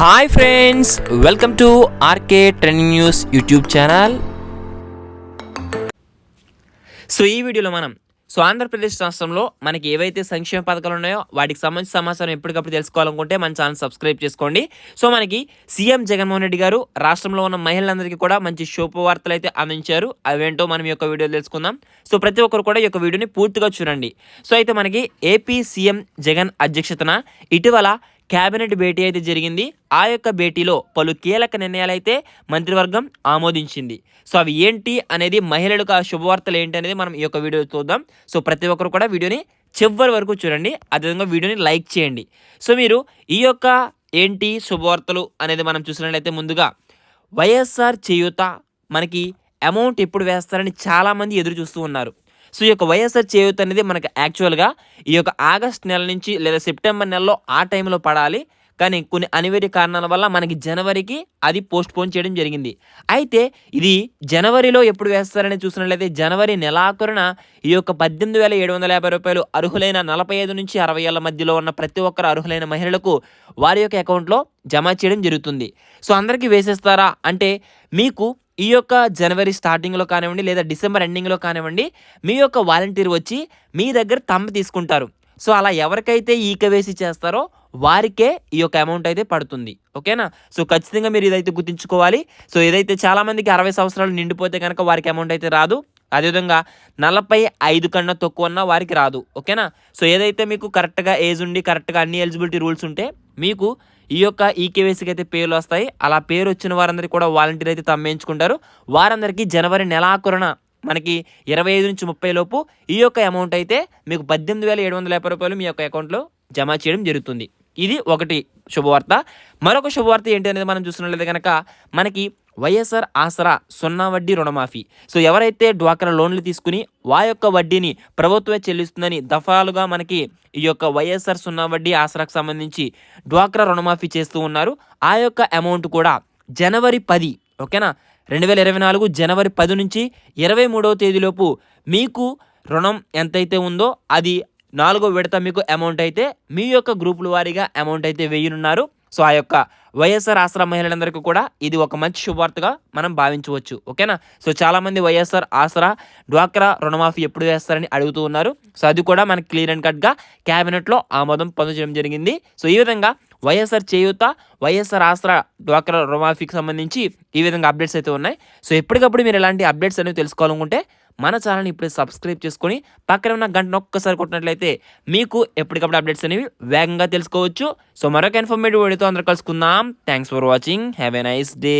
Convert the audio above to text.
Hi friends welcome to RK trending news YouTube channel so ఈ వీడియోలో మనం so Andhra Pradesh రాష్ట్రంలో మనకి ఏవైతే సంక్షేమ పథకాలు ఉన్నాయో వాటికి సంబంధించిన సమాచారం ఎప్పటికప్పుడు తెలుసుకోవాలనుకుంటే మన ఛానల్ సబ్స్క్రైబ్ చేసుకోండి. సో మనకి సీఎం జగన్మోహన్ రెడ్డి గారు రాష్ట్రంలో ఉన్న మహిళలందరికీ కూడా మంచి శుభవార్తలు అయితే అందించారు. అవేంటో మనం ఈ యొక్క వీడియో తెలుసుకుందాం. సో ప్రతి ఒక్కరు కూడా ఈ యొక్క వీడియోని పూర్తిగా చూడండి. సో అయితే మనకి ఏపీ సీఎం జగన్ అధ్యక్షతన ఇటీవల కేబినెట్ భేటీ అయితే జరిగింది. ఆ యొక్క భేటీలో పలు కీలక నిర్ణయాలు అయితే మంత్రివర్గం ఆమోదించింది. సో అవి ఏంటి అనేది మహిళలకు ఆ శుభవార్తలు ఏంటి అనేది మనం ఈ యొక్క వీడియో చూద్దాం. సో ప్రతి ఒక్కరు కూడా వీడియోని చివరి వరకు చూడండి. అదేవిధంగా వీడియోని లైక్ చేయండి. సో మీరు ఈ యొక్క ఏంటి శుభవార్తలు అనేది మనం చూసినట్లయితే ముందుగా వైఎస్ఆర్ చేయూత మనకి అమౌంట్ ఎప్పుడు వేస్తారని చాలామంది ఎదురు చూస్తూ ఉన్నారు. సో ఈ యొక్క వైఎస్ఆర్ చేయూత అనేది మనకి యాక్చువల్గా ఈ యొక్క ఆగస్ట్ నెల నుంచి లేదా సెప్టెంబర్ నెలలో ఆ టైంలో పడాలి. కానీ కొన్ని అనివార్య కారణాల వల్ల మనకి జనవరికి అది పోస్ట్ పోన్ చేయడం జరిగింది. అయితే ఇది జనవరిలో ఎప్పుడు వేస్తారని చూసినట్లయితే జనవరి నెలాఖరున ఈ యొక్క పద్దెనిమిది వేల ఏడు వందల యాభై రూపాయలు అర్హులైన నలభై ఐదు నుంచి అరవై ఏళ్ళ మధ్యలో ఉన్న ప్రతి ఒక్కరు అర్హులైన మహిళలకు వారి యొక్క అకౌంట్లో జమ చేయడం జరుగుతుంది. సో అందరికీ వేసేస్తారా? అంటే మీకు ఈ యొక్క జనవరి స్టార్టింగ్లో కానివ్వండి లేదా డిసెంబర్ ఎండింగ్లో కానివ్వండి మీ యొక్క వాలంటీర్ వచ్చి మీ దగ్గర తమ్మ తీసుకుంటారు. సో అలా ఎవరికైతే ఈక వేసి చేస్తారో వారికే ఈ యొక్క అమౌంట్ అయితే పడుతుంది. ఓకేనా? సో ఖచ్చితంగా మీరు ఇదైతే గుర్తుంచుకోవాలి. సో ఏదైతే చాలామందికి అరవై సంవత్సరాలు నిండిపోతే కనుక వారికి అమౌంట్ అయితే రాదు. అదేవిధంగా నలభై ఐదు కన్నా తక్కువ ఉన్న వారికి రాదు. ఓకేనా? సో ఏదైతే మీకు కరెక్ట్గా ఏజ్ ఉండి కరెక్ట్గా అన్ని ఎలిజిబిలిటీ రూల్స్ ఉంటే మీకు ఈ యొక్క ఈకేవైసీకి అయితే పేర్లు వస్తాయి. అలా పేరు వచ్చిన వారందరికీ కూడా వాలంటీర్ అయితే తమ్మేయించుకుంటారు వారందరికీ జనవరి నెలాఖరున మనకి ఇరవై ఐదు నుంచి ముప్పై లోపు ఈ యొక్క అమౌంట్ అయితే మీకు పద్దెనిమిది వేల ఏడు వందల యాభై రూపాయలు మీ యొక్క అకౌంట్లో జమ చేయడం జరుగుతుంది. ఇది ఒకటి శుభవార్త. మరొక శుభవార్త ఏంటి అనేది మనం చూసినట్లయితే కనుక మనకి వైఎస్ఆర్ ఆసరా సున్నా వడ్డీ రుణమాఫీ. సో ఎవరైతే డ్వాక్రా లోన్లు తీసుకుని వా యొక్క వడ్డీని ప్రభుత్వమే చెల్లిస్తుందని దఫాలుగా మనకి ఈ యొక్క వైఎస్ఆర్ సున్నా వడ్డీ ఆసరాకు సంబంధించి డ్వాక్రా రుణమాఫీ చేస్తూ ఉన్నారు. ఆ యొక్క అమౌంట్ కూడా జనవరి పది ఓకేనా? రెండు వేల ఇరవై నాలుగు జనవరి పది నుంచి ఇరవై మూడవ తేదీలోపు మీకు రుణం ఎంతైతే ఉందో అది నాలుగో విడత మీకు అమౌంట్ అయితే మీ యొక్క గ్రూపుల వారీగా అమౌంట్ అయితే వేయనున్నారు. సో ఆ యొక్క వైఎస్ఆర్ ఆసరా మహిళలందరికీ కూడా ఇది ఒక మంచి శుభవార్తగా మనం భావించవచ్చు. ఓకేనా? సో చాలామంది వైఎస్ఆర్ ఆసరా డ్వాక్రా రుణమాఫీ ఎప్పుడు వేస్తారని అడుగుతూ ఉన్నారు. సో అది కూడా మనకి క్లియర్ అండ్ కట్గా క్యాబినెట్లో ఆమోదం పొందడం జరిగింది. సో ఈ విధంగా వైఎస్ఆర్ చేయూత వైఎస్ఆర్ ఆసరా డ్వాక్రా రుణమాఫీకి సంబంధించి ఈ విధంగా అప్డేట్స్ అయితే ఉన్నాయి. సో ఎప్పటికప్పుడు మీరు ఎలాంటి అప్డేట్స్ అనేవి తెలుసుకోవాలనుకుంటే మన ఛానల్ని ఇప్పుడు సబ్స్క్రైబ్ చేసుకొని పక్కన ఉన్న గంటను ఒక్కసారి కొట్టినట్లయితే మీకు ఎప్పటికప్పుడు అప్డేట్స్ అనేవి వేగంగా తెలుసుకోవచ్చు. సో మరొక ఇన్ఫర్మేటివ్ వీడియోతో అందరూ కలుసుకుందాం. Thanks for watching have a nice day